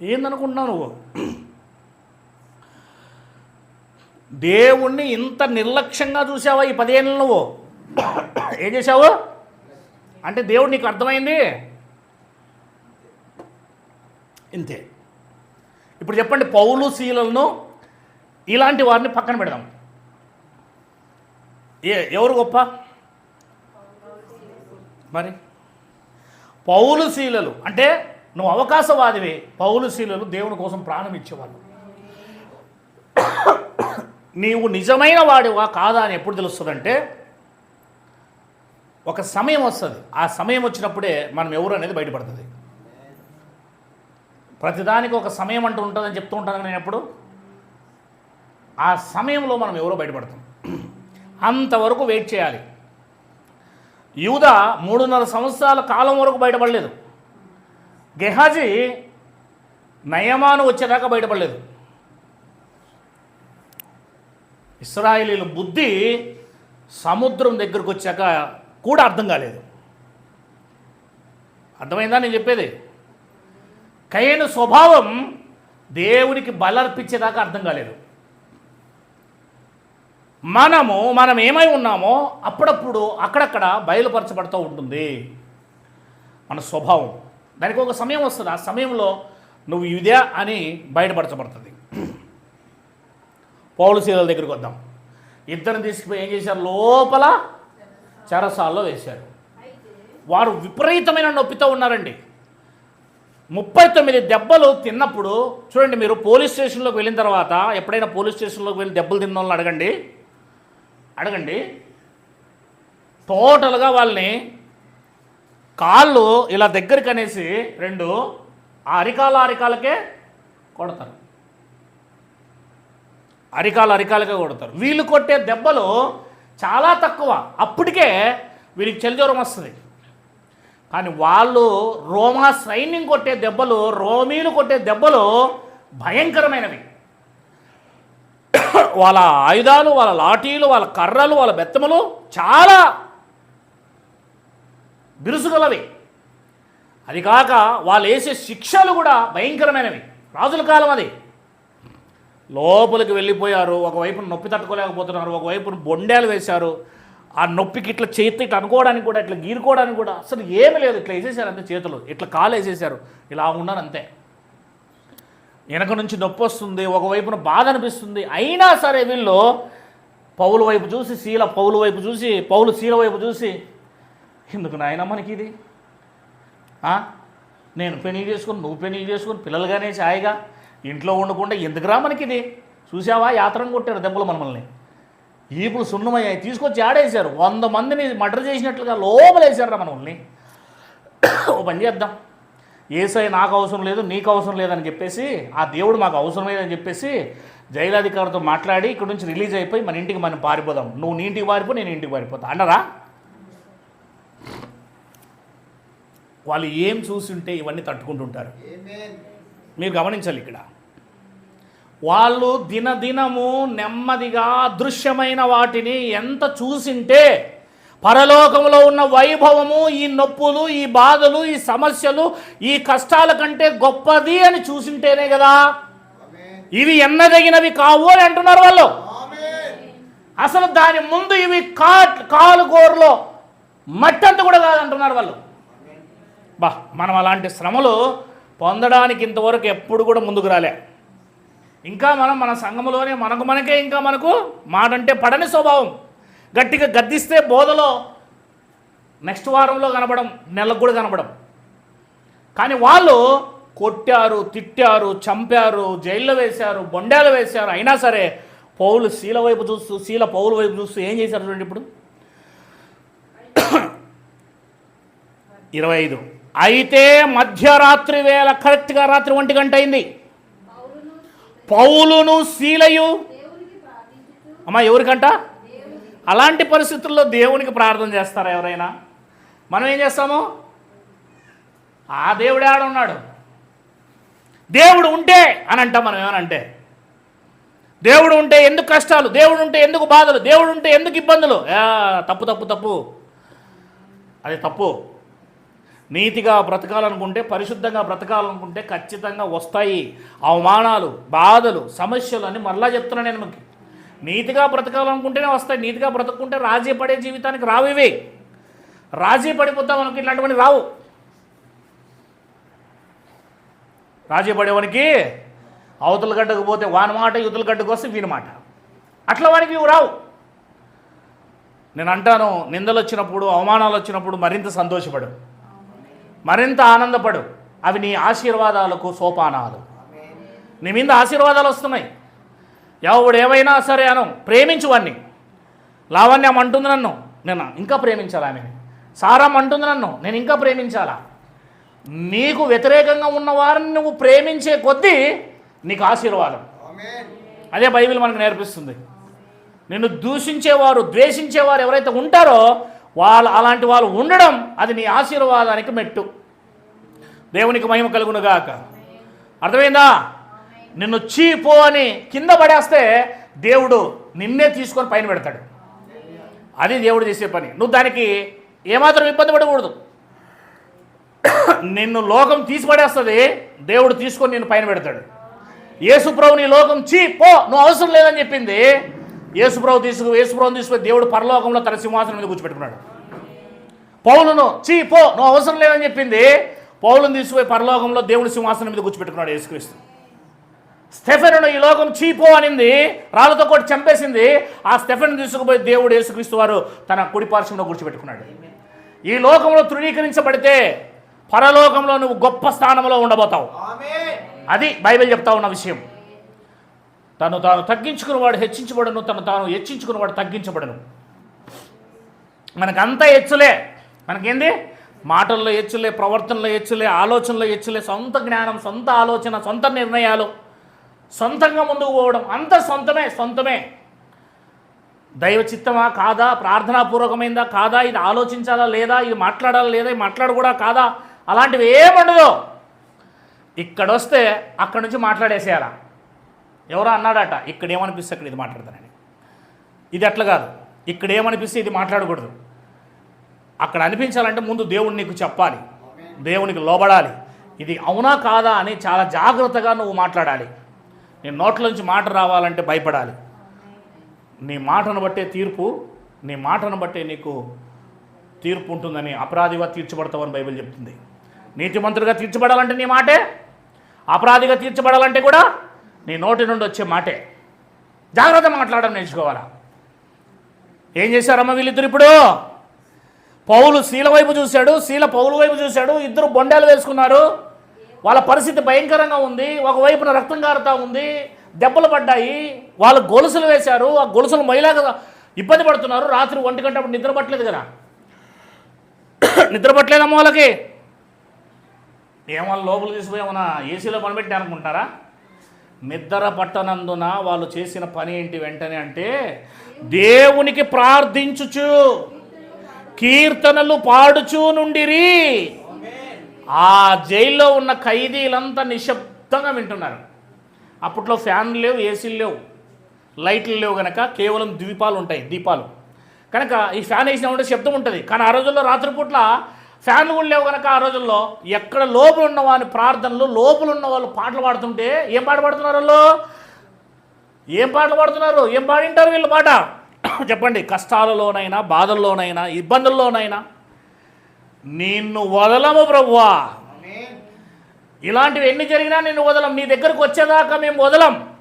ఏందనుకుంటున్నావు? నువ్వు దేవుణ్ణి ఇంత నిర్లక్ష్యంగా చూసావా ఈ పదిహేను నువ్వు? ఏం చేసావు అంటే దేవుడు నీకు అర్థమైంది? ఇంతే. ఇప్పుడు చెప్పండి పౌలు శీలను ఇలాంటి వారిని పక్కన పెడదాం. ఏ ఎవరు గొప్ప? మరి? పౌలు శీలలు అంటే నువ్వు అవకాశవాదివే. పౌలుశీలలు దేవుని కోసం ప్రాణం ఇచ్చేవాళ్ళు. నీవు నిజమైన వాడివా కాదా అని ఎప్పుడు తెలుస్తుందంటే ఒక సమయం వస్తుంది. ఆ సమయం వచ్చినప్పుడే మనం ఎవరు అనేది బయటపడుతుంది. ప్రతిదానికి ఒక సమయం అంటూ ఉంటుందని చెప్తూ ఉంటాను నేను ఎప్పుడు? ఆ సమయంలో మనం ఎవరో బయటపడతాం. అంతవరకు వెయిట్ చేయాలి. యూద మూడున్నర సంవత్సరాల కాలం వరకు బయటపడలేదు. గెహాజీ నయమాను వచ్చేదాకా బయటపడలేదు. ఇస్రాయేలీల బుద్ధి సముద్రం దగ్గరకు వచ్చాక కూడా అర్థం కాలేదు. అర్థమైందా నేను చెప్పేది? కయ్యను స్వభావం దేవునికి బలర్పించేదాకా అర్థం కాలేదు. మనము మనం ఏమై ఉన్నామో అప్పుడప్పుడు అక్కడక్కడ బయలుపరచబడుతూ ఉంటుంది. మన స్వభావం. దానికి ఒక సమయం వస్తుంది. ఆ సమయంలో నువ్వు ఇదే అని బయటపరచబడుతుంది. పౌలశీల దగ్గరికి వద్దాం. ఇద్దరిని తీసుకుపోయి ఏం చేశారు? లోపల చెరసాల్లో వేశారు. వారు విపరీతమైన నొప్పితో ఉన్నారండి. ముప్పై తొమ్మిది దెబ్బలు తిన్నప్పుడు చూడండి మీరు పోలీస్ స్టేషన్లోకి వెళ్ళిన తర్వాత ఎప్పుడైనా పోలీస్ స్టేషన్లోకి వెళ్ళి దెబ్బలు తిన్న వాళ్ళని అడగండి? అడగండి. టోటల్గా వాళ్ళని కాళ్ళు ఇలా దగ్గరికి అనేసి రెండు ఆ అరికాల అరికాలకే కొడతారు. అరికాలు అరికాలకే కొడతారు. వీళ్ళు కొట్టే దెబ్బలు చాలా తక్కువ. అప్పటికే వీరికి చెల్లిజ్వరం వస్తుంది. కానీ వాళ్ళు రోమా సైన్యం కొట్టే దెబ్బలు రోమీలు కొట్టే దెబ్బలు భయంకరమైనవి. వాళ్ళ ఆయుధాలు వాళ్ళ లాఠీలు వాళ్ళ కర్రలు వాళ్ళ బెత్తములు చాలా బిరుసుగలవి. అది కాక వాళ్ళు వేసే శిక్షలు కూడా భయంకరమైనవి. రాజుల కాలం అది. లోపలికి వెళ్ళిపోయారు ఒకవైపు నొప్పి తట్టుకోలేకపోతున్నారు ఒకవైపు బొండాలు వేశారు. ఆ నొప్పికి ఇట్లా చేతి ఇట్లా అనుకోవడానికి కూడా ఇట్లా గీరుకోవడానికి కూడా అసలు ఏమీ లేదు. ఇట్లా వేసేసారు అంతే చేతులు ఇట్లా కాలు వేసేసారు ఇలా ఉన్నాను అంతే. వెనక నుంచి నొప్పి వస్తుంది ఒకవైపున బాధ అనిపిస్తుంది. అయినా సరే వీళ్ళు పౌలు వైపు చూసి శీల పౌలు వైపు చూసి పౌలు శీల వైపు చూసి ఎందుకు నాయన మనకి ఇది నేను పెళ్ళి చేసుకుని నువ్వు పెళ్ళి చేసుకుని పిల్లలుగానే చాయిగా ఇంట్లో ఉండకుండా ఎందుకురా మనకి ఇది చూసావా? యాత్రను కొట్టారు దెబ్బలు మనల్ని ఈపులు సున్నమయ్యాయి. తీసుకొచ్చి ఆడేశారు. వంద మందిని మర్డర్ చేసినట్లుగా లోపలేశారు మనల్ని. ఓ పని చేద్దాం. ఏసై నాకు అవసరం లేదు నీకు అవసరం లేదని చెప్పేసి ఆ దేవుడు మాకు అవసరం లేదని చెప్పేసి జైలాధికారితో మాట్లాడి ఇక్కడ నుంచి రిలీజ్ అయిపోయి మన ఇంటికి మనం పారిపోదాం. నువ్వు నీ ఇంటికి పారిపో నేను ఇంటికి పారిపోతా. అన్నరా వాళ్ళు ఏం చూసుంటే ఇవన్నీ తట్టుకుంటుంటారు. మీరు గమనించాలి ఇక్కడ. వాళ్ళు దినదినము నెమ్మదిగా అదృశ్యమైన వాటిని ఎంత చూసింటే పరలోకంలో ఉన్న వైభవము ఈ నొప్పులు ఈ బాధలు ఈ సమస్యలు ఈ కష్టాల కంటే గొప్పది అని చూసింటేనే కదా. ఇవి ఎన్నదగినవి కావు అని అంటున్నారు వాళ్ళు. అసలు దాని ముందు ఇవి కా కాలు గోరులో మట్టంత కూడా కాదంటున్నారు వాళ్ళు. బా మనం అలాంటి శ్రమలు పొందడానికి ఇంతవరకు ఎప్పుడు కూడా ముందుకు రాలే. ఇంకా మనం మన సంఘములోనే మనకు మనకే ఇంకా మనకు మాటంటే పడని స్వభావం. గట్టిగా గద్దిస్తే బోధలో నెక్స్ట్ వారంలో కనపడం నెలకు కూడా కనపడం కానీ వాళ్ళు కొట్టారు తిట్టారు చంపారు జైల్లో వేశారు బొండాలు వేశారు. అయినా సరే పౌలు శీల వైపు చూస్తూ శీల పౌలు వైపు చూస్తూ ఏం చేశారు చూడండి ఇప్పుడు? ఇరవై ఐదు. అయితే మధ్యరాత్రి వేళ కరెక్ట్గా రాత్రి ఒంటి గంట అయింది. పౌలును శీలయు అమ్మా ఎవరికంట? అలాంటి పరిస్థితుల్లో దేవునికి ప్రార్థన చేస్తారా ఎవరైనా? మనం ఏం చేస్తాము? ఆ దేవుడు ఆడ ఉన్నాడు. దేవుడు ఉంటే అని అంటాం మనం ఏమనంటే. దేవుడు ఉంటే ఎందుకు కష్టాలు? దేవుడు ఉంటే ఎందుకు బాధలు? దేవుడు ఉంటే ఎందుకు ఇబ్బందులు? తప్పు తప్పు తప్పు. అది తప్పు. నీతిగా బ్రతకాలనుకుంటే పరిశుద్ధంగా బ్రతకాలనుకుంటే ఖచ్చితంగా వస్తాయి. అవమానాలు బాధలు సమస్యలు అని మరలా చెప్తున్నా నేను మీకు. నీతిగా బ్రతకాలనుకుంటేనే వస్తాయి. నీతిగా బ్రతుకుంటే రాజీ పడే జీవితానికి రావు ఇవి. రాజీ పడిపోతాం మనకి ఇట్లాంటివన్నీ రావు. రాజీ పడేవానికి అవతల గడ్డకు పోతే వాని మాట యువతల గడ్డకు వస్తే వీని మాట. అట్లా వానికి ఇవి రావు. నేను అంటాను నిందలు వచ్చినప్పుడు అవమానాలు వచ్చినప్పుడు మరింత సంతోషపడు మరింత ఆనందపడు. అవి నీ ఆశీర్వాదాలకు సోపానాలు. నీ మీద ఆశీర్వాదాలు వస్తున్నాయి. ఎవడు ఏమైనా సరే అను ప్రేమించు వాడిని లావణ్యం అంటుంది నన్ను నేను ఇంకా ప్రేమించాలా ఆమెని? సారం అంటుంది నన్ను నేను ఇంకా ప్రేమించాలా? నీకు వ్యతిరేకంగా ఉన్న వారిని నువ్వు ప్రేమించే కొద్దీ నీకు ఆశీర్వాదం. అదే బైబిల్ మనకు నేర్పిస్తుంది. నిన్ను దూషించేవారు ద్వేషించేవారు ఎవరైతే ఉంటారో వాళ్ళు అలాంటి వాళ్ళు ఉండడం అది నీ ఆశీర్వాదానికి మెట్టు. దేవునికి మహిమ కలుగునుగాక. అర్థమైందా? నిన్ను చీపో అని కింద పడేస్తే దేవుడు నిన్నే తీసుకొని పైన పెడతాడు. అది దేవుడు చేసే పని. నువ్వు దానికి ఏమాత్రం ఇబ్బంది పడకూడదు. నిన్ను లోకం తీసి పడేస్తుంది దేవుడు తీసుకొని నిన్ను పైన పెడతాడు. యేసుప్రభు నీ లోకం చీ పో నువ్వు అవసరం లేదని చెప్పింది యేసుప్రభు తీసుకు యేసుప్రభుని తీసుకుని దేవుడు పరలోకంలో తన సింహాసనం మీద కూర్చోపెట్టుకున్నాడు పౌలును చీ పో నువ్వు అవసరం లేదని చెప్పింది. పౌలును తీసుకుపోయి పరలోకంలో దేవుడి సింహాసనం మీద కూర్చోపెట్టుకున్నాడు యేసుక్రీస్తు. స్టెఫెన్ను ఈ లోకం చీపో అనింది. రాళ్ళతో కొట్టి చంపేసింది. ఆ స్టెఫెన్ తీసుకుపోయి దేవుడు యేసుక్రీస్తు వారు తన కుడి పార్శ్వంలో కూర్చోబెట్టుకున్నాడు. ఈ లోకంలో తృణీకరించబడితే పరలోకంలో నువ్వు గొప్ప స్థానంలో ఉండబోతావు. అది బైబిల్ చెప్తా ఉన్న విషయం. తను తాను తగ్గించుకున్నవాడు హెచ్చించబడను తను తాను హెచ్చించుకున్నవాడు తగ్గించబడను. మనకంతా హెచ్చులే మనకేంది? మాటల్లో హెచ్చులే ప్రవర్తనలో హెచ్చులే ఆలోచనలో హెచ్చులే సొంత జ్ఞానం సొంత ఆలోచన సొంత నిర్ణయాలు సొంతంగా ముందుకు పోవడం అంత సొంతమే సొంతమే. దైవ చిత్తమా కాదా? ప్రార్థనాపూర్వకమైందా? కాదా? ఇది ఆలోచించాలా లేదా? ఇది మాట్లాడాలా లేదా? ఇది మాట్లాడకూడా కాదా? అలాంటివి ఏముండదు. ఇక్కడ వస్తే నుంచి మాట్లాడేసేయాలా? ఎవరో అన్నాడట ఇక్కడ ఏమనిపిస్తే అక్కడ ఇది మాట్లాడతానని. ఇది అట్లా కాదు. ఇక్కడ ఏమనిపిస్తే ఇది మాట్లాడకూడదు. అక్కడ అనిపించాలంటే ముందు దేవుడు నీకు చెప్పాలి. దేవునికి లోబడాలి. ఇది అవునా కాదా అని చాలా జాగ్రత్తగా నువ్వు మాట్లాడాలి. నీ నోట్ల నుంచి మాట రావాలంటే భయపడాలి. నీ మాటను బట్టే తీర్పు నీ మాటను బట్టే నీకు తీర్పు ఉంటుందని అపరాధిగా తీర్చబడతావని బైబిల్ చెప్తుంది. నీతిమంతుడిగా తీర్చబడాలంటే నీ మాటే అపరాధిగా తీర్చబడాలంటే కూడా నీ నోటి నుండి వచ్చే మాటే. జాగ్రత్త మాట్లాడడం నేర్చుకోవాలా? ఏం చేశారమ్మ వీళ్ళిద్దరు ఇప్పుడు? పౌలు శీల వైపు చూశాడు శీల పౌలు వైపు చూశాడు ఇద్దరు బొండాలు వేసుకున్నారు. వాళ్ళ పరిస్థితి భయంకరంగా ఉంది ఒకవైపున రక్తం కారుతా ఉంది దెబ్బలు పడ్డాయి వాళ్ళు గొలుసులు వేశారు ఆ గొలుసులు మహిళగా ఇబ్బంది పడుతున్నారు రాత్రి ఒంటి గంట అప్పుడు నిద్ర పట్టలేదు కదా. నిద్ర పట్టలేదమ్మ వాళ్ళకి. ఏమన్నా లోపల తీసుకుపోయి ఏమన్నా ఏసీలో పనిపెట్టి అనుకుంటారా నిద్ర పట్టనందున వాళ్ళు చేసిన పని ఏంటి వెంటనే అంటే దేవునికి ప్రార్థించుచు కీర్తనలు పాడుచూ నుండిరి. ఆ జైల్లో ఉన్న ఖైదీలంతా నిశ్శబ్దంగా వింటున్నారు. అప్పట్లో ఫ్యాన్లు లేవు ఏసీలు లేవు లైట్లు లేవు కనుక కేవలం ద్వీపాలు ఉంటాయి దీపాలు. కనుక ఈ ఫ్యాన్ వేసినా ఉంటే శబ్దం ఉంటుంది. కానీ ఆ రోజుల్లో రాత్రిపూట్ల ఫ్యాన్లు కూడా లేవు కనుక ఆ రోజుల్లో. ఎక్కడ లోపల ఉన్న వాని ప్రార్థనలు లోపల ఉన్న వాళ్ళు పాటలు పాడుతుంటే ఏం పాట పాడుతున్నారు వాళ్ళు? ఏం పాటలు పాడుతున్నారు? ఏం పాడింటారు వీళ్ళు పాట? చెప్పండి. కష్టాలలోనైనా బాధల్లోనైనా ఇబ్బందుల్లోనైనా. నిన్ను వదలము ప్రభువా. ఇలాంటివి ఎన్ని జరిగినా నేను వదలం. నీ దగ్గరకు వచ్చేదాకా మేము వదలం.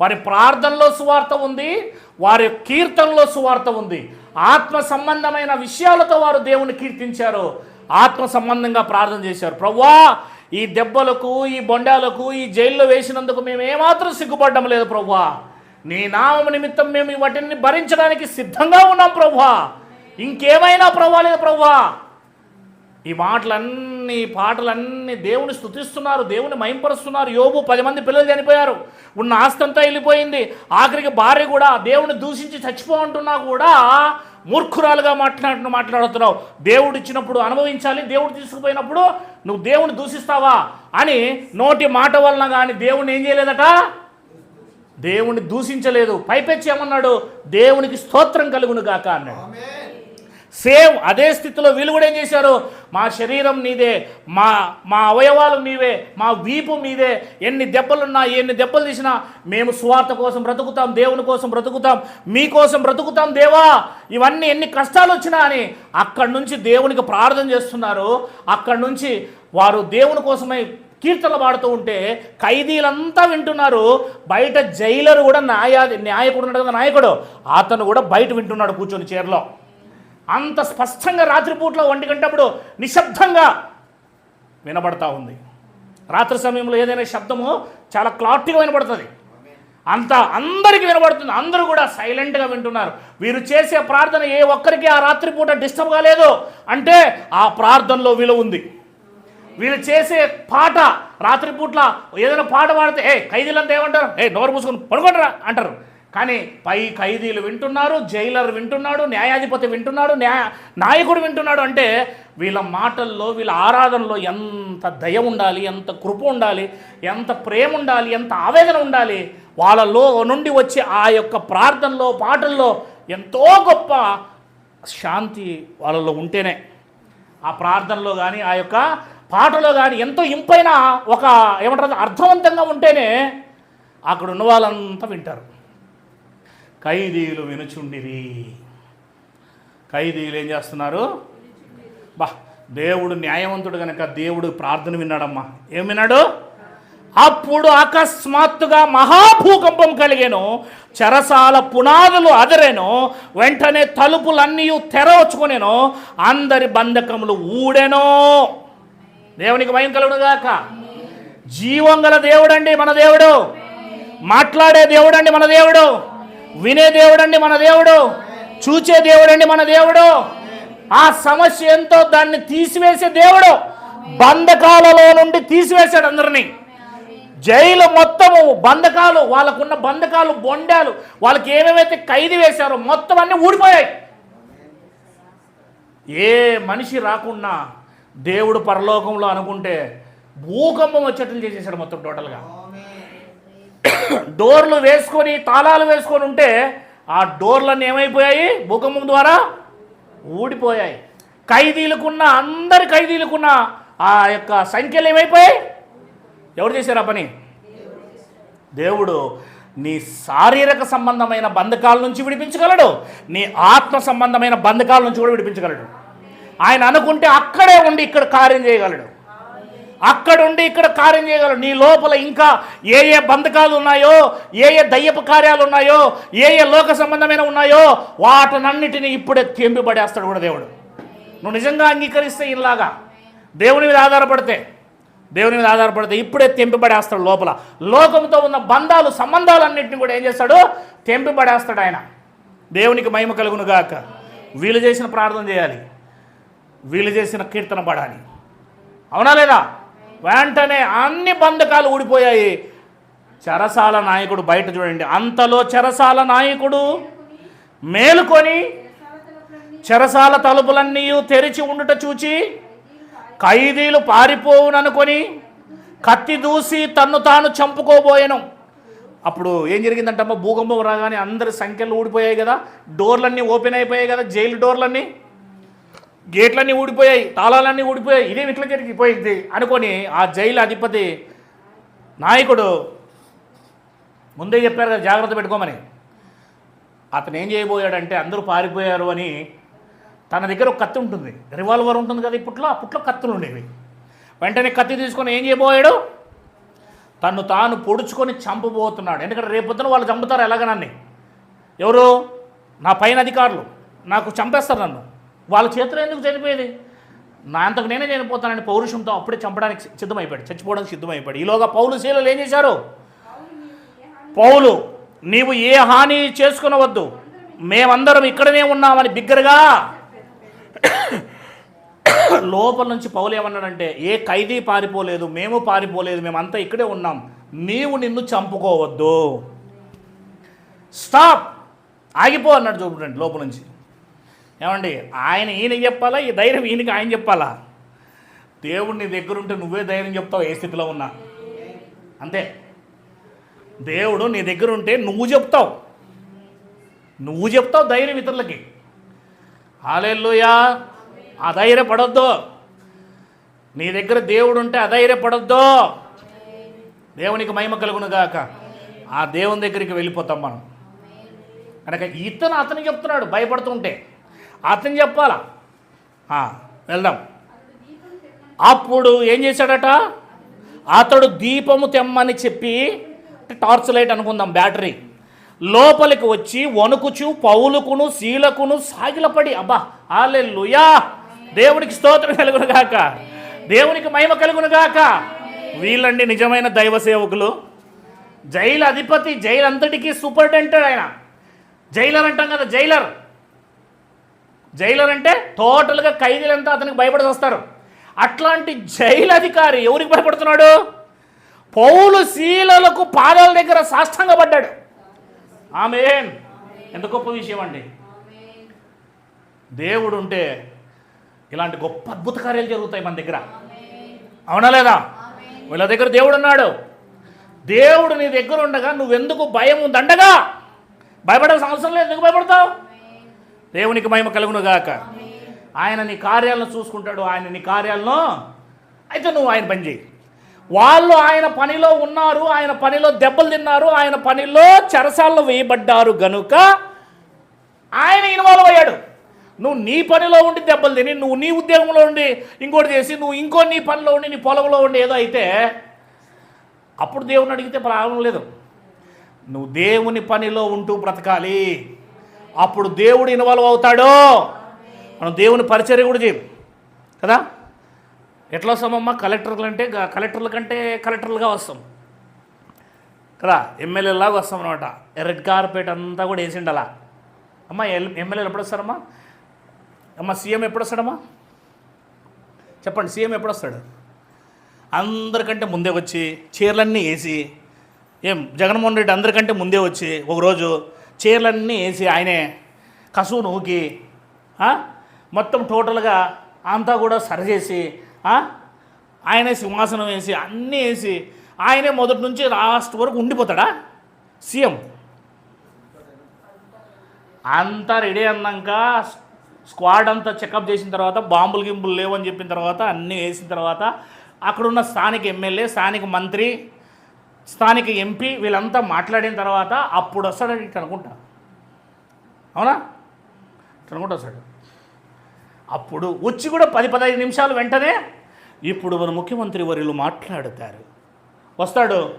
వారి ప్రార్థనలో సువార్త ఉంది వారి కీర్తనలో సువార్త ఉంది. ఆత్మ సంబంధమైన విషయాలతో వారు దేవుని కీర్తించారు. ఆత్మ సంబంధంగా ప్రార్థన చేశారు. ప్రవ్వా ఈ దెబ్బలకు ఈ బొండాలకు ఈ జైల్లో వేసినందుకు మేము ఏమాత్రం సిగ్గుపడడం లేదు ప్రవ్వా. నీ నామం నిమిత్తం మేము వాటిని భరించడానికి సిద్ధంగా ఉన్నాం ప్రవ్వా. ఇంకేమైనా ప్రవ్వా లేదు ప్రవ్వా. ఈ మాటలన్నీ పాటలన్నీ దేవుని స్తుతిస్తున్నారు దేవుని మయంపరుస్తున్నారు యోబు పది మంది పిల్లలు చనిపోయారు. ఉన్న ఆస్తి అంతా వెళ్ళిపోయింది. ఆఖరికి భార్య కూడా దేవుని దూషించి చచ్చిపోంటున్నా కూడా మూర్ఖురాలుగా మాట్లాడు మాట్లాడుతున్నావు. దేవుడు ఇచ్చినప్పుడు అనుభవించాలి దేవుడు తీసుకుపోయినప్పుడు నువ్వు దేవుని దూషిస్తావా అని నోటి మాట వలన కానీ దేవుణ్ణి ఏం చేయలేదట? దేవుణ్ణి దూషించలేదు. పైపెచ్చి ఏమన్నాడు దేవునికి స్తోత్రం కలుగును గాక అన్నాడు. సేమ్ అదే స్థితిలో వీళ్ళు కూడా ఏం చేశారు? మా శరీరం నీదే మా మా అవయవాలు నీవే మా వీపు మీదే. ఎన్ని దెబ్బలున్నా ఎన్ని దెబ్బలు తీసినా మేము స్వార్థ కోసం బ్రతుకుతాం దేవుని కోసం బ్రతుకుతాం మీకోసం బ్రతుకుతాం దేవా. ఇవన్నీ ఎన్ని కష్టాలు వచ్చినా అని అక్కడి నుంచి దేవునికి ప్రార్థన చేస్తున్నారు. అక్కడి నుంచి వారు దేవుని కోసమై కీర్తనలు పాడుతూ ఉంటే ఖైదీలంతా వింటున్నారు. బయట జైలర్ కూడా న్యాయా న్యాయకుడు ఉన్నాడు కదా నాయకుడు? అతను కూడా బయట వింటున్నాడు కూర్చొని చీరలో. అంత స్పష్టంగా రాత్రిపూట్లో ఒంటి గంటప్పుడు నిశ్శబ్దంగా వినబడతా ఉంది. రాత్రి సమయంలో ఏదైనా శబ్దము చాలా క్లారిటీగా వినబడుతుంది. అంత అందరికీ వినబడుతుంది. అందరూ కూడా సైలెంట్గా వింటున్నారు. వీరు చేసే ప్రార్థన ఏ ఒక్కరికి ఆ రాత్రిపూట డిస్టర్బ్ కాలేదు. అంటే ఆ ప్రార్థనలో విలువ ఉంది. వీళ్ళు చేసే పాట రాత్రిపూట్ల ఏదైనా పాట పాడితే ఏ ఖైదీలంతా ఏమంటారు? ఏ నోరు మూసుకొని పడుకోండిరా అంటారు. కానీ పై ఖైదీలు వింటున్నారు జైలర్ వింటున్నాడు న్యాయాధిపతి వింటున్నాడు న్యాయ నాయకుడు వింటున్నాడు అంటే వీళ్ళ మాటల్లో వీళ్ళ ఆరాధనలో ఎంత దయ ఉండాలి ఎంత కృప ఉండాలి ఎంత ప్రేమ ఉండాలి ఎంత ఆవేదన ఉండాలి వాళ్ళలో నుండి వచ్చే ఆ యొక్క ప్రార్థనలో పాటల్లో ఎంతో గొప్ప శాంతి వాళ్ళలో ఉంటేనే. ఆ ప్రార్థనలో కానీ ఆ యొక్క పాటలో కానీ ఎంతో ఇంపైన ఒక ఏమంటారు అర్థవంతంగా ఉంటేనే అక్కడ ఉన్న వాళ్ళంతా వింటారు. ఖైదీలు వినుచుండిరి. ఖైదీలు ఏం చేస్తున్నారు? బా దేవుడు న్యాయవంతుడు కనుక దేవుడు ప్రార్థన విన్నాడమ్మా. ఏం విన్నాడు? అప్పుడు అకస్మాత్తుగా మహాభూకంపం కలిగాను చెరసాల పునాదులు అదరేను వెంటనే తలుపులన్నీ తెరవచ్చుకునేను అందరి బంధకములు ఊడెను. దేవునికి భయం కలుగుగాక జీవం గల దేవుడండి మన దేవుడు. మాట్లాడే దేవుడండి మన దేవుడు. వినే దేవుడండి మన దేవుడు. చూచే దేవుడండి మన దేవుడు. ఆ సమస్య ఎంతో దాన్ని తీసివేసే దేవుడు. బంధకాలలో నుండి తీసివేశాడు అందరినీ. జైలు మొత్తము బంధకాలు వాళ్ళకున్న బంధకాలు బొండాలు వాళ్ళకి ఏమేమైతే ఖైదు వేశారో మొత్తం అన్నీ ఊడిపోయాయి. ఏ మనిషి రాకుండా దేవుడు పరలోకంలో అనుకుంటే భూకంపం వచ్చేట్లు చేసేసాడు మొత్తం టోటల్గా. డోర్లు వేసుకొని తాళాలు వేసుకొని ఉంటే ఆ డోర్లన్నీ ఏమైపోయాయి? భూకంపం ద్వారా ఊడిపోయాయి. ఖైదీలకున్న అందరి ఖైదీలకున్న ఆ యొక్క సంఖ్యలు ఏమైపోయాయి? ఎవరు చేశారు ఆ పని? దేవుడు నీ శారీరక సంబంధమైన బంధకాల నుంచి విడిపించగలడు. నీ ఆత్మ సంబంధమైన బంధకాల నుంచి కూడా విడిపించగలడు. ఆయన అనుకుంటే అక్కడే ఉండి ఇక్కడ కార్యం చేయగలడు. అక్కడుండి ఇక్కడ కార్యం చేయగలడు నీ లోపల ఇంకా ఏ ఏ బంధకాలు ఉన్నాయో ఏ ఏ దయ్యపు కార్యాలు ఉన్నాయో ఏ ఏ లోక సంబంధమైన ఉన్నాయో వాటనన్నిటిని ఇప్పుడే తెంపిబడేస్తాడు కూడా దేవుడు. నువ్వు నిజంగా అంగీకరిస్తే ఇలాగా. దేవుని మీద ఆధారపడితే దేవుని మీద ఆధారపడితే ఇప్పుడే తెంపిపడేస్తాడు లోపల. లోకంతో ఉన్న బంధాలు సంబంధాలన్నింటినీ కూడా ఏం చేస్తాడు? తెంపిపడేస్తాడు ఆయన. దేవునికి మహిమ కలుగును గాక. వీళ్ళు చేసిన ప్రార్థన చేయాలి. వీళ్ళు చేసిన కీర్తన పడాలి. అవునా లేదా? వెంటనే అన్ని బంధకాలు ఊడిపోయాయి. చెరసాల నాయకుడు బయట చూడండి. అంతలో చెరసాల నాయకుడు మేలుకొని చెరసాల తలుపులన్నీ తెరిచి ఉండుట చూచి ఖైదీలు పారిపోవుననుకొని కత్తి దూసి తన్ను తాను చంపుకోబోయాను. అప్పుడు ఏం జరిగిందంటమ్మా? భూకంపం రాగానే అందరి సంఖ్యలు ఊడిపోయాయి కదా. డోర్లన్నీ ఓపెన్ అయిపోయాయి కదా. జైలు డోర్లన్నీ గేట్లన్నీ ఊడిపోయాయి తాళాలన్నీ ఊడిపోయాయి ఇదేం ఇట్లా జరిగిపోయింది అనుకొని ఆ జైలు అధిపతి నాయకుడు ముందే చెప్పారు కదా జాగ్రత్త పెట్టుకోమని. అతను ఏం చేయబోయాడంటే అందరూ పారిపోయారు అని తన దగ్గర ఒక కత్తి ఉంటుంది. రివాల్వర్ ఉంటుంది కదా ఇప్పట్లో అప్పట్లో కత్తులు ఉండేవి. వెంటనే కత్తి తీసుకొని ఏం చేయబోయాడు? తను తాను పొడుచుకొని చంపబోతున్నాడు. ఎందుకంటే రేపొద్దున వాళ్ళు చంపుతారు ఎలాగనని. ఎవరు? నా పైన అధికారులు. నాకు చంపేస్తారు నన్ను. వాళ్ళ చేతిలో ఎందుకు చనిపోయేది? నా అంతకు నేనే చనిపోతానని పౌరుషంతో అప్పుడే చంపడానికి సిద్ధమైపోయాడు. చచ్చిపోవడానికి సిద్ధమైపోయాడు. ఈలోగా పౌలు శీలలు ఏం చేశారు? పౌలు నీవు ఏ హాని చేసుకునవద్దు. మేమందరం ఇక్కడనే ఉన్నామని బిగ్గరగా లోపల నుంచి పౌలు ఏమన్నాడంటే ఏ ఖైదీ పారిపోలేదు మేము పారిపోలేదు మేమంతా ఇక్కడే ఉన్నాం. నీవు నిన్ను చంపుకోవద్దు. స్టాప్. ఆగిపో అన్నాడు చూడండి లోపల నుంచి. ఏమండి ఆయన ఈయన చెప్పాలా? ఈ ధైర్యం ఈయనకి ఆయన చెప్పాలా? దేవుడు నీ దగ్గర ఉంటే నువ్వే ధైర్యం చెప్తావు ఏ స్థితిలో ఉన్నా. అంతే. దేవుడు నీ దగ్గర ఉంటే నువ్వు చెప్తావు. నువ్వు చెప్తావు ధైర్యం ఇతరులకి. హాలెల్లుయా. అధైర్యపడొద్దు. నీ దగ్గర దేవుడు ఉంటే అధైర్యపడొద్దు. దేవునికి మహిమ కలుగును గాక. ఆ దేవుని దగ్గరికి వెళ్ళిపోతాం మనం. కనుక ఇతను అతను చెప్తున్నాడు భయపడుతుంటే. అతను చెప్పాలా? వెళ్దాం. అప్పుడు ఏం చేశాడట? అతడు దీపము తెమ్మని చెప్పి టార్చ్ లైట్ అనుకుందాం బ్యాటరీ. లోపలికి వచ్చి వణుకుచు పౌలుకును శీలకును సాగిలపడి అబ్బా ఆలెల్లుయా దేవునికి స్తోత్రం కలుగును గాక. దేవునికి మహిమ కలుగును గాక. వీళ్ళండి నిజమైన దైవ సేవకులు. జైలు అధిపతి జైలు అంతటికీ సూపరింటెండెంట్ ఆయన. జైలర్ అంటాం కదా జైలర్. జైలర్ అంటే టోటల్గా ఖైదీలంతా అతనికి భయపడి వస్తారు. అట్లాంటి జైలు అధికారి ఎవరికి భయపడుతున్నాడు? పౌలు శీలలకు పాదాల దగ్గర సాష్టంగా పడ్డాడు. ఆమె ఎంత గొప్ప విషయం అండి. దేవుడు ఉంటే ఇలాంటి గొప్ప అద్భుత కార్యాలు జరుగుతాయి మన దగ్గర. అవునా లేదా? వీళ్ళ దగ్గర దేవుడు ఉన్నాడు. దేవుడు నీ దగ్గర ఉండగా నువ్వెందుకు భయం దండగా భయపడాల్సిన అవసరం లేదు. ఎందుకు భయపడతావు? దేవునికి మహిమ కలుగునుగాక. ఆయన నీ కార్యాలను చూసుకుంటాడు ఆయన నీ కార్యాలను అయితే నువ్వు ఆయన పని చేయి వాళ్ళు ఆయన పనిలో ఉన్నారు ఆయన పనిలో దెబ్బలు తిన్నారు ఆయన పనిలో చెరసాల్లో వేయబడ్డారు గనుక ఆయన ఇన్వాల్వ్ అయ్యాడు. నువ్వు నీ పనిలో ఉండి దెబ్బలు తిని నువ్వు నీ ఉద్యోగంలో ఉండి ఇంకోటి చేసి నువ్వు ఇంకో నీ పనిలో ఉండి నీ పొలంలో ఉండి ఏదో అయితే అప్పుడు దేవుని అడిగితే ప్రాబ్లం లేదు. నువ్వు దేవుని పనిలో ఉంటూ బ్రతకాలి. అప్పుడు దేవుడు ఇన్వాల్వ్ అవుతాడో? మనం దేవుని పరిచర్య కూడా చేయం. కదా? ఎట్లా వస్తామమ్మా కలెక్టర్లు అంటే కలెక్టర్ల కంటే కలెక్టర్లుగా వస్తాం. కదా? ఎమ్మెల్యేలాగా వస్తాం అనమాట రెడ్ కార్పెట్ అంతా కూడా వేసిండు అలా. అమ్మా ఎల్- ఎమ్మెల్యేలు ఎప్పుడు వస్తారమ్మా అమ్మ సీఎం ఎప్పుడు వస్తాడమ్మా? చెప్పండి సీఎం ఎప్పుడు వస్తాడు? అందరికంటే ముందే వచ్చి చీరలన్నీ వేసి ఏం జగన్మోహన్ రెడ్డి అందరికంటే ముందే వచ్చి ఒకరోజు చీరలన్నీ వేసి ఆయనే కసువు నూకి మొత్తం టోటల్గా అంతా కూడా సరిచేసి ఆయనే సింహాసనం వేసి అన్నీ వేసి ఆయనే మొదటి నుంచి లాస్ట్ వరకు ఉండిపోతాడా? సీఎం. అంతా రెడీ అన్నాక స్క్వాడ్ అంతా చెకప్ చేసిన తర్వాత బాంబులు గింబులు లేవని చెప్పిన తర్వాత అన్నీ వేసిన తర్వాత అక్కడున్న స్థానిక ఎమ్మెల్యే స్థానిక మంత్రి స్థానిక ఎంపీ వీళ్ళంతా మాట్లాడిన తర్వాత అప్పుడు వస్తాడని ఇట్లా అనుకుంటా అవునా? ఇట్లా అనుకుంటా వస్తాడు. అప్పుడు వచ్చి కూడా పది పదహైదు నిమిషాలు వెంటనే ఇప్పుడు మన ముఖ్యమంత్రి వర్యులు మాట్లాడుతారు. వస్తాడు.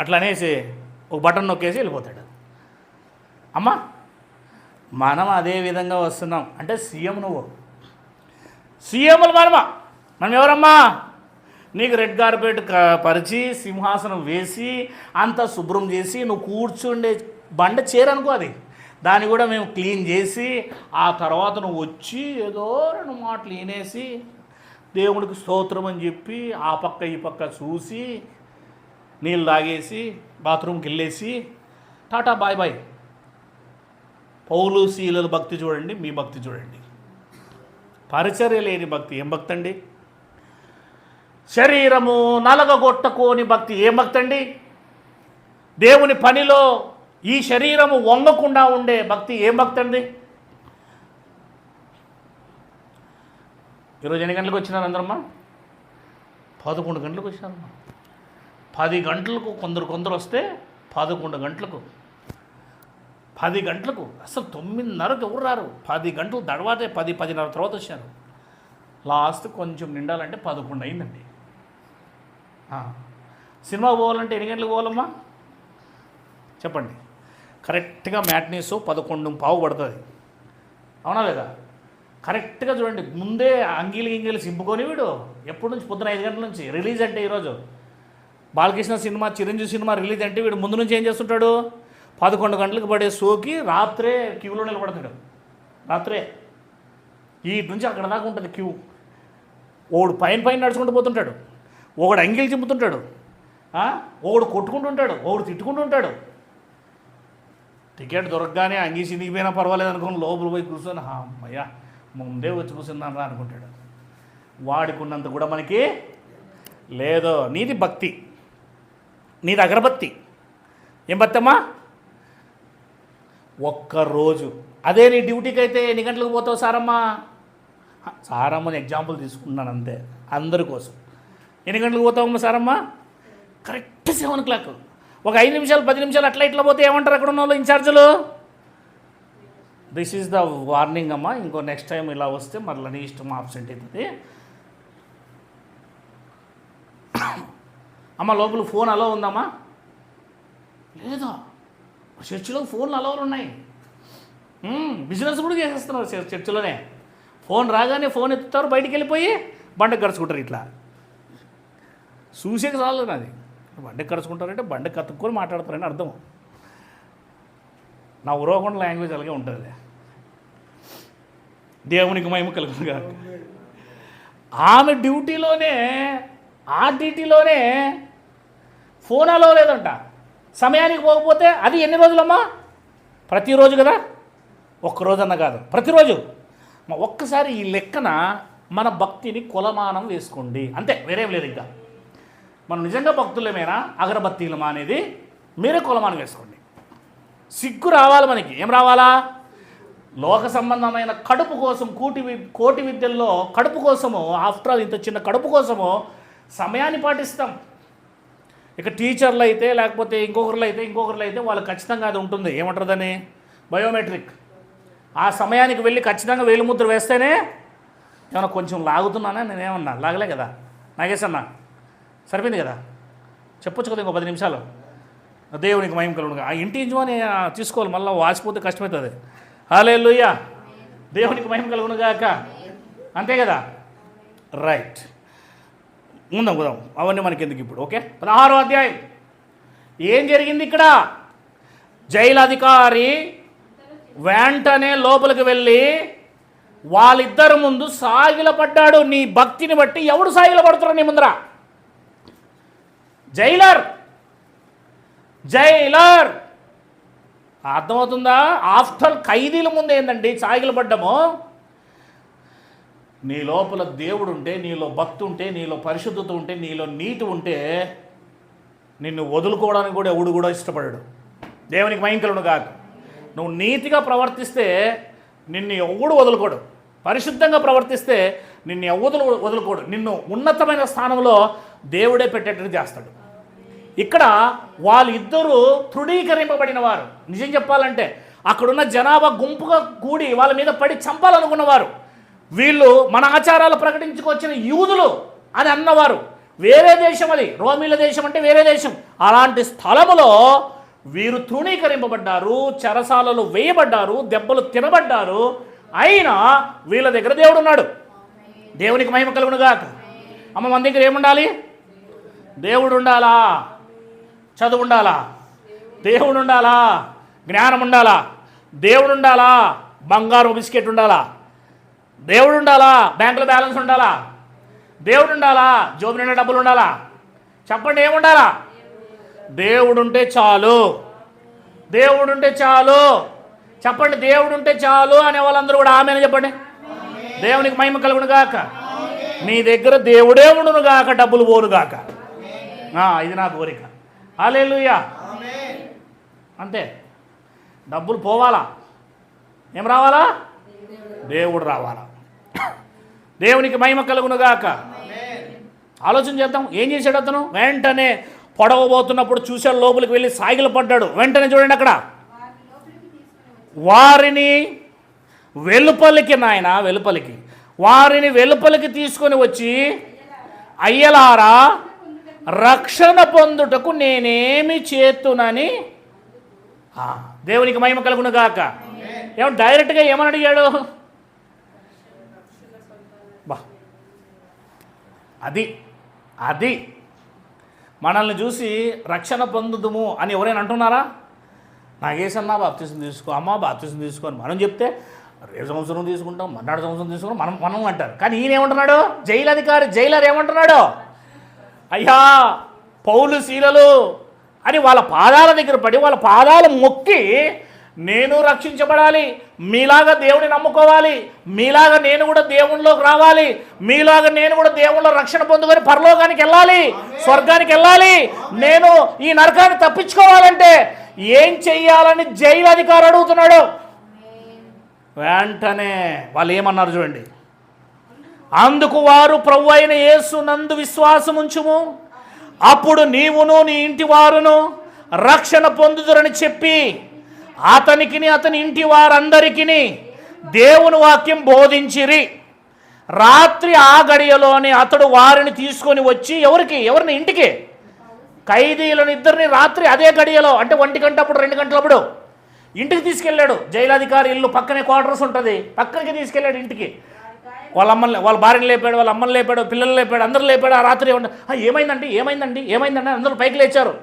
అట్లా అనేసి ఒక బటన్ నొక్కేసి వెళ్ళిపోతాడు. అమ్మా మనం అదే విధంగా వస్తున్నాం. అంటే సీఎం నువ్వు. సీఎంలు మనమా? మనం ఎవరమ్మా నీకు రెడ్ కార్పెట్ క- పరిచి సింహాసనం వేసి అంతా శుభ్రం చేసి నువ్వు కూర్చుండే బండ చేరనుకో అది. దాన్ని కూడా మేము క్లీన్ చేసి ఆ తర్వాత నువ్వు వచ్చి ఏదో రెండు మాటలు వినేసి దేవుడికి స్తోత్రం అని చెప్పి ఆ పక్క ఈ పక్క చూసి నీళ్ళు తాగేసి బాత్రూమ్కి వెళ్ళేసి టాటా బాయ్ బాయ్. పౌలు శీలల భక్తి చూడండి మీ భక్తి చూడండి. పరిచర్య లేని భక్తి. ఏం భక్తి అండి శరీరము నలగగొట్టకోని భక్తి ఏం భక్తి అండి దేవుని పనిలో ఈ శరీరము వంగకుండా ఉండే భక్తి ఏం భక్తి అండి ఈరోజు ఎన్ని గంటలకు వచ్చినారు అందరమ్మా? పదకొండు గంటలకు వచ్చినారమ్మా పది గంటలకు కొందరు కొందరు వస్తే పదకొండు గంటలకు. పది గంటలకు అసలు తొమ్మిదిన్నరకు ఎవరు రారు? పది గంటలు తర్వాతే పది పదిన్నర తర్వాత వచ్చారు. లాస్ట్ కొంచెం నిండాలంటే పదకొండు అయిందండి. సినిమా పోవాలంటే ఎన్ని గంటలకు పోవాలమ్మా? చెప్పండి. కరెక్ట్గా మ్యాట్నీస్ పదకొండు పావు పడుతుంది. అవునా లేదా? కరెక్ట్గా చూడండి. ముందే అంగీలు గింగీలు సింపుకొని వీడు ఎప్పటి నుంచి? పొద్దున ఐదు గంటల నుంచి. రిలీజ్ అంటే ఈరోజు Balakrishna cinema Chiranjeevi cinema release అంటే వీడు ముందు నుంచి ఏం చేస్తుంటాడు? పదకొండు గంటలకు పడే షోకి రాత్రే క్యూలో నిలబడతాడు. రాత్రే. ఈ నుంచి అక్కడ దాకా ఉంటుంది క్యూ. ఓడు పైన పైన నడుచుకుంటూ పోతుంటాడు. ఒకడు అంగిలు చింపుతుంటాడు. ఒకడు కొట్టుకుంటుంటాడు ఒకడు తిట్టుకుంటుంటాడు. టికెట్ దొరకగానే అంగీ చినిగిపోయినా పర్వాలేదు అనుకుని లోపల పోయి కూర్చొని "హా, అమ్మయ్యా ముందే వచ్చి కూర్చున్నాను అనుకుంటాడు. వాడికి ఉన్నంత కూడా మనకి లేదో. నీది భక్తి. నీది అగరబత్తి. ఏం బత్తమ్మా ఒక్కరోజు. అదే నీ డ్యూటీకి అయితే ఎన్ని గంటలకు పోతావు సారమ్మా? సారమ్మని ఎగ్జాంపుల్ తీసుకున్నాను అంతే. అందరి కోసం. ఎన్ని గంటలకు పోతావమ్మా సారమ్మా? Correct seven o'clock. ఒక ఐదు నిమిషాలు పది నిమిషాలు అట్లా ఇట్లా పోతే ఏమంటారు అక్కడ ఉన్న వాళ్ళు ఇన్ఛార్జీలు? దిస్ ఈజ్ ద వార్నింగ్ అమ్మా. ఇంకో నెక్స్ట్ టైం ఇలా వస్తే మరలా నీ ఇష్టం ఆబ్సెంట్ అవుతుంది అమ్మ లోపల ఫోన్ అలో ఉందమ్మా? లేదా? చర్చిలో ఫోన్లు అలవలు ఉన్నాయి. బిజినెస్ కూడా చేసేస్తున్నారు చర్చిలోనే. ఫోన్ రాగానే ఫోన్ ఎత్తుతారు బయటికి వెళ్ళిపోయి బండకు గడుచుకుంటారు ఇట్లా. చూసేకి చాలదు నాది. బండి కరుచుకుంటారంటే బండి కతుక్కొని మాట్లాడతారని అర్థం. నా ఉరవకుండా లాంగ్వేజ్ అలాగే ఉంటుంది దేవునికి మహిమ కలుగునుగా ఆమె డ్యూటీలోనే ఆ డ్యూటీలోనే ఫోన్ అలో లేదంట. సమయానికి పోకపోతే అది ఎన్ని రోజులమ్మా? ప్రతిరోజు కదా? ఒక్కరోజన్న కాదు. ప్రతిరోజు. ఒక్కసారి ఈ లెక్కన మన భక్తిని కులమానం వేసుకోండి. అంతే వేరేం లేదు ఇంకా. మనం నిజంగా భక్తులమేనా? అగరబత్తీలమా అనేది మీరే కొలమానం వేసుకోండి సిగ్గు రావాలి మనకి. ఏం రావాలా? లోక సంబంధమైన కడుపు కోసం కూటి వి- కోటి విద్యల్లో కడుపు కోసము ఆఫ్టర్ ఆల్ ఇంత చిన్న కడుపు కోసము సమయాన్ని పాటిస్తాం. ఇక టీచర్లు అయితే లేకపోతే ఇంకొకరిలో అయితే ఇంకొకరిలో అయితే వాళ్ళు ఖచ్చితంగా అది ఉంటుంది. ఏమంటారు దాన్ని బయోమెట్రిక్. ఆ సమయానికి వెళ్ళి ఖచ్చితంగా వేలిముద్ర వేస్తేనే ఏమన్నా కొంచెం లాగుతున్నానా? నేనేమన్నా లాగలే కదా. నాగేశన్నా. సరిపోయింది కదా? చెప్పొచ్చు కదా ఇంకో పది నిమిషాలు. దేవునికి మహిమ కలుగునుగా. ఆ ఇంటి యజమాని తీసుకోవాలి. మళ్ళీ వాసిపోతే కష్టమవుతుంది హాలే లుయ్యా దేవునికి మహిమ కలుగునుగాక అంతే కదా? రైట్. ఉందాం ఉందాం. అవన్నీ మనకి ఎందుకు ఇప్పుడు ఓకే? పదహారో అధ్యాయం. ఏం జరిగింది ఇక్కడ? జైలు అధికారి వెంటనే లోపలికి వెళ్ళి వాళ్ళిద్దరి ముందు సాగిలపడ్డాడు. నీ భక్తిని బట్టి ఎవడు సాగిలపడుతున్నాడు నీ ముందర? జైలర్! జైలర్! అర్థమవుతుందా? ఆఫ్టర్ ఖైదీల ముందు ఏందండి? సాగిలపడ్డము నీ లోపల దేవుడు ఉంటే నీలో భక్తి ఉంటే నీలో పరిశుద్ధత ఉంటే నీలో నీతి ఉంటే నిన్ను వదులుకోవడానికి కూడా ఎవడు కూడా ఇష్టపడడు. దేవునికి మయంకలుడు కాదు నువ్వు నీతిగా ప్రవర్తిస్తే నిన్ను ఎవడు వదులుకోడు. పరిశుద్ధంగా ప్రవర్తిస్తే నిన్ను ఎవరు వదులుకోడు. నిన్ను ఉన్నతమైన స్థానంలో దేవుడే పెట్టేటట్టు చేస్తాడు. ఇక్కడ వాళ్ళిద్దరూ తృణీకరింపబడిన వారు నిజం చెప్పాలంటే అక్కడున్న జనాభా గుంపుగా కూడి వాళ్ళ మీద పడి చంపాలనుకున్నవారు. వీళ్ళు మన ఆచారాలు ప్రకటించుకొచ్చిన యూదులు అని అన్నవారు. వేరే దేశం అది. రోమిల దేశం అంటే వేరే దేశం. అలాంటి స్థలములో వీరు తృణీకరింపబడ్డారు చెరసాలలో వేయబడ్డారు దెబ్బలు తినబడ్డారు. అయినా వీళ్ళ దగ్గర దేవుడు ఉన్నాడు దేవునికి మహిమ కలుగునుగాక. అమ్మ మన దగ్గర ఏముండాలి? దేవుడు ఉండాలా చదువు ఉండాలా దేవుడు ఉండాలా జ్ఞానం ఉండాలా దేవుడు ఉండాలా బంగారం బిస్కెట్ ఉండాలా దేవుడు ఉండాలా బ్యాంకులో బ్యాలెన్స్ ఉండాలా దేవుడు ఉండాలా జోబు నిండా డబ్బులు ఉండాలా చెప్పండి ఏముండాలా? దేవుడు ఉంటే చాలు. దేవుడు ఉంటే చాలు. చెప్పండి దేవుడు ఉంటే చాలు అనే వాళ్ళందరూ కూడా ఆమె చెప్పండి? దేవునికి మహిమ కలుగును గాక. నీ దగ్గర దేవుడే ఉండును గాక డబ్బులు పోరుగాక ఇది నా కోరిక. హాలేలుయా. అంతే. డబ్బులు పోవాలా? ఏం రావాలా? దేవుడు రావాలా. దేవునికి మహిమ కలుగును గాక ఆలోచన చేద్దాం. ఏం చేశాడు అతను? వెంటనే పొడవబోతున్నప్పుడు చూశాడు లోపలికి వెళ్ళి సాగిలు పడ్డాడు. వెంటనే చూడండి అక్కడ. వారిని వెలుపలికి నాయన వెలుపలికి. వారిని వెలుపలికి తీసుకొని వచ్చి అయ్యలారా రక్షణ పొందుటకు నేనేమి చేతునని? దేవునికి మహిమ కలుగును గాక ఏమో డైరెక్ట్గా ఏమని అడిగాడు? బా అది అది. మనల్ని చూసి రక్షణ పొందుదుము అని ఎవరైనా అంటున్నారా? నాగేసన్నా బాప్తీసం తీసుకో అమ్మ బాప్తీసం తీసుకొని మనం చెప్తే రేపు సంవత్సరం తీసుకుంటాం మన్నాడు సంవత్సరం తీసుకుంటాం మనం మనం అంటారు. కానీ ఈయన ఏమంటున్నాడు జైలు అధికారి జైలర్ ఏమంటున్నాడు? అయ్యా పౌలు శీలలు అని వాళ్ళ పాదాల దగ్గర పడి వాళ్ళ పాదాలు మొక్కి నేను రక్షించబడాలి మీలాగా దేవుని నమ్ముకోవాలి మీలాగా నేను కూడా దేవునిలోకి రావాలి మీలాగా నేను కూడా దేవుళ్ళ రక్షణ పొందుకొని పరలోకానికి వెళ్ళాలి స్వర్గానికి వెళ్ళాలి. నేను ఈ నరకాన్ని తప్పించుకోవాలంటే ఏం చెయ్యాలని జైలు అధికారి అడుగుతున్నాడు. వెంటనే వాళ్ళు ఏమన్నారు చూడండి? అందుకు వారు ప్రభు అయిన యేసు నందు విశ్వాసముంచుము. అప్పుడు నీవును నీ ఇంటి వారును రక్షణ పొందుదురని చెప్పి అతనికిని అతని ఇంటి వారందరికీ దేవుని వాక్యం బోధించిరి. రాత్రి ఆ గడియలోనే అతడు వారిని తీసుకొని వచ్చి ఎవరికి? ఎవరిని? ఇంటికి. ఖైదీలను ఇద్దరిని రాత్రి అదే గడియలో అంటే ఒంటి గంట అప్పుడు రెండు గంటలప్పుడు ఇంటికి తీసుకెళ్ళాడు. జైలాధికారి ఇల్లు పక్కనే క్వార్టర్స్ ఉంటుంది. పక్కనకి తీసుకెళ్ళాడు ఇంటికి. వాళ్ళ అమ్మని వాళ్ళ భార్యను లేపాడు వాళ్ళ అమ్మని లేపాడు పిల్లల్ని లేపాడు అందరూ లేపాడు ఆ రాత్రి ఏమన్నా, ఏమైందండి ఏమైందండి ఏమైందండి అందరూ పైకి లేచారు.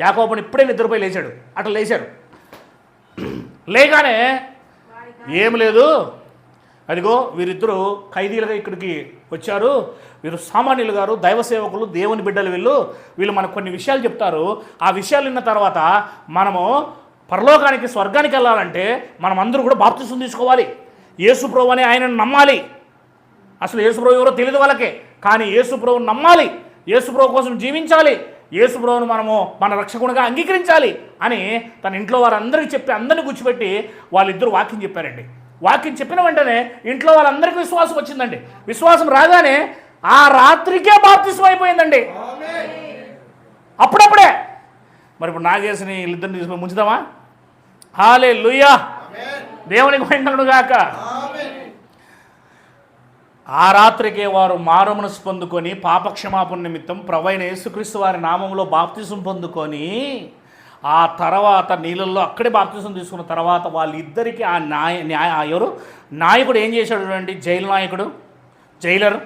యాకోబుని ఇప్పుడే నిద్రపోయి లేచాడు అట్లా లేచాడు. లేగానే ఏం లేదు. అదిగో వీరిద్దరూ ఖైదీలుగా ఇక్కడికి వచ్చారు. వీరు సామాన్యులు గారు దైవ సేవకులు దేవుని బిడ్డలు వీళ్ళు. వీళ్ళు మనకు కొన్ని విషయాలు చెప్తారు. ఆ విషయాలు విన్న తర్వాత మనము పరలోకానికి స్వర్గానికి వెళ్ళాలంటే మనం అందరూ కూడా బాప్తిసం తీసుకోవాలి. యేసు ప్రభు అని ఆయనను నమ్మాలి. అసలు యేసుప్రభు ఎవరో తెలియదు వాళ్ళకే. కానీ యేసుప్రభుని నమ్మాలి. యేసుప్రభు కోసం జీవించాలి. యేసుప్రభును మనము మన రక్షకునిగా అంగీకరించాలి అని తన ఇంట్లో వారందరికీ చెప్పి అందరిని కూర్చోబెట్టి వాళ్ళిద్దరు వాక్యం చెప్పారండి. వాక్యం చెప్పిన వెంటనే ఇంట్లో వాళ్ళందరికీ విశ్వాసం వచ్చిందండి. విశ్వాసం రాగానే ఆ రాత్రికే బాప్తిస్మం అయిపోయిందండి. అప్పుడప్పుడే. మరి ఇప్పుడు నాగేసిని వీళ్ళిద్దరిని తీసుకొని ముంచుదామా? హాలే లుయ్యా దేవునికి పోయినాడు గాక. ఆ రాత్రికే వారు మారుమనసు పొందుకొని పాపక్షమాపణ నిమిత్తం ప్రవైన యేసుక్రీస్తు వారి నామంలో బాప్తిసం పొందుకొని ఆ తర్వాత నీళ్ళల్లో అక్కడే బాప్తిసం తీసుకున్న తర్వాత వాళ్ళిద్దరికీ ఆ న్యాయ న్యాయ ఎవరు? నాయకుడు ఏం చేశాడు చూడండి జైలు నాయకుడు జైలర్.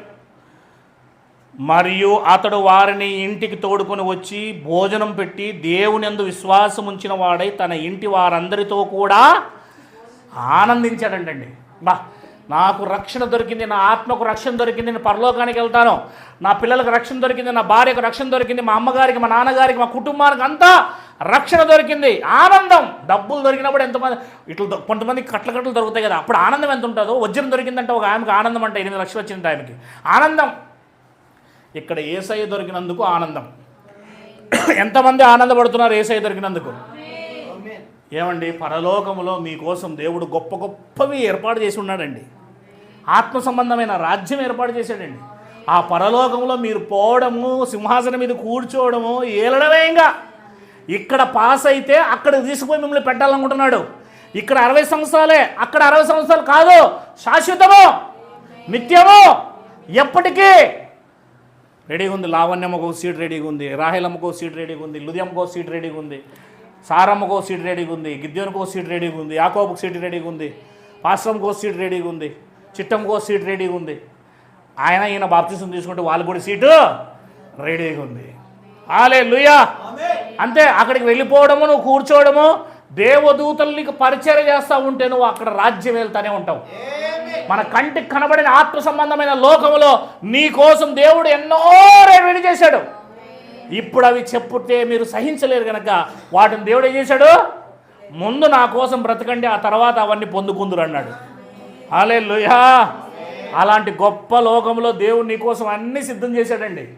మరియు అతడు వారిని ఇంటికి తోడుకొని వచ్చి భోజనం పెట్టి దేవునందు విశ్వాసం ఉంచిన వాడై తన ఇంటి వారందరితో కూడా ఆనందించాడంటండి. బా నాకు రక్షణ దొరికింది నా ఆత్మకు రక్షణ దొరికింది నేను పరలోకానికి వెళ్తాను. నా పిల్లలకు రక్షణ దొరికింది నా భార్యకు రక్షణ దొరికింది మా అమ్మగారికి మా నాన్నగారికి మా కుటుంబానికి అంతా రక్షణ దొరికింది. ఆనందం. డబ్బులు దొరికినప్పుడు ఎంతమంది ఇట్లా కొంతమంది కట్ల కట్టలు దొరుకుతాయి కదా అప్పుడు ఆనందం ఎంత ఉంటుందో వజ్రం దొరికిందంటే ఒక ఆమెకు ఆనందం అంటే ఎనిమిది లక్షలు వచ్చింది ఆమెకి. ఆనందం. ఇక్కడ ఏసఐ దొరికినందుకు ఆనందం. ఎంతమంది ఆనందపడుతున్నారు ఏసఐ దొరికినందుకు? ఏమండి? పరలోకములో మీకోసం దేవుడు గొప్ప గొప్పవి ఏర్పాటు చేసి ఉన్నాడండి. ఆత్మ సంబంధమైన రాజ్యం ఏర్పాటు చేశాడండి. ఆ పరలోకంలో మీరు పోవడము సింహాసనం మీద కూర్చోవడము ఏలడమే ఇంకా. ఇక్కడ పాస్ అయితే అక్కడ తీసుకుపోయి మిమ్మల్ని పెట్టాలనుకుంటున్నాడు. ఇక్కడ అరవై సంవత్సరాలే అక్కడ అరవై సంవత్సరాలు కాదు. శాశ్వతము నిత్యము ఎప్పటికీ. రెడీగా ఉంది లావణ్యమ్మకు సీట్ రెడీగా ఉంది రాహిలమ్మకు సీట్ రెడీగా ఉంది లుదియమ్మకు సీట్ రెడీగా ఉంది. సారమ్మకు సీట్ రెడీగా ఉంది గిద్యోనికి సీట్ రెడీగా ఉంది యాకోబుకు సీట్ రెడీగా ఉంది పాశ్రమ్కి సీట్ రెడీగా ఉంది చిట్టంకో సీట్ రెడీగా ఉంది. ఆయన ఈయన బాప్తిసం తీసుకుంటే వాళ్ళు కూడా సీటు రెడీగా ఉంది. ఆలే లుయా అంతే అక్కడికి వెళ్ళిపోవడము నువ్వు కూర్చోవడము దేవదూతలు నీకు పరిచయం చేస్తూ ఉంటే నువ్వు అక్కడ రాజ్యం వెళ్తానే ఉంటావు. మన కంటికి కనబడిన ఆత్మ సంబంధమైన లోకములో నీ కోసం దేవుడు ఎన్నో రెడీ చేశాడు ఇప్పుడు అవి చెప్పుతే మీరు సహించలేరు కనుక వాటిని దేవుడు ఏం చేశాడు? ముందు నా కోసం బ్రతకండి ఆ తర్వాత అవన్నీ పొందుకుందురు అన్నాడు. ఆలే అలాంటి గొప్ప లోకంలో దేవుడు నీ కోసం అన్నీ సిద్ధం చేశాడండి.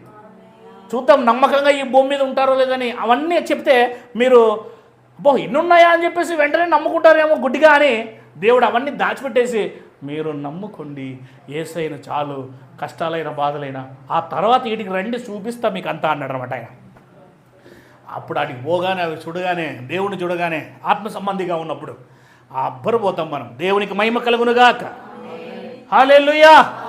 చూద్దాం నమ్మకంగా ఈ భూమి మీద ఉంటారో లేదని అవన్నీ చెప్తే మీరు అబ్బో ఇన్నున్నాయా? అని చెప్పేసి వెంటనే నమ్ముకుంటారేమో గుడ్డిగా అని దేవుడు అవన్నీ దాచిపెట్టేసి మీరు నమ్ముకోండి. ఏసైన చాలు కష్టాలైన బాధలైన. ఆ తర్వాత వీటికి రండి చూపిస్తా మీకు అంతా అన్నాడు అనమాట ఆయన. అప్పుడు వాటికి పోగానే అవి చూడగానే దేవుని చూడగానే ఆత్మ సంబంధిగా ఉన్నప్పుడు అబ్బరిపోతాం అబ్బరు పోతాం మనం. దేవునికి మహిమ కలుగునుగాక హాలెలుయా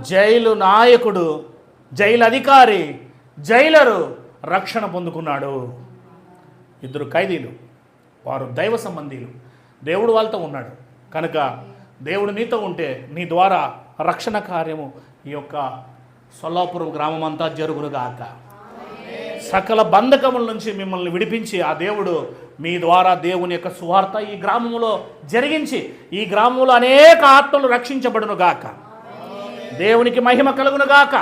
జైలు నాయకుడు జైలు అధికారి జైలరు రక్షణ పొందుకున్నాడు. ఇద్దరు ఖైదీలు వారు దైవ సంబంధీలు. దేవుడు వాళ్ళతో ఉన్నాడు. కనుక దేవుడు నీతో ఉంటే నీ ద్వారా రక్షణ కార్యము ఈ యొక్క సొల్లాపురం గ్రామం అంతా జరుగునుగాక. సకల బంధకముల నుంచి మిమ్మల్ని విడిపించి ఆ దేవుడు మీ ద్వారా దేవుని యొక్క సువార్త ఈ గ్రామంలో జరిగించి ఈ గ్రామంలో అనేక ఆత్మలు రక్షించబడును గాక దేవునికి మహిమ కలుగును గాక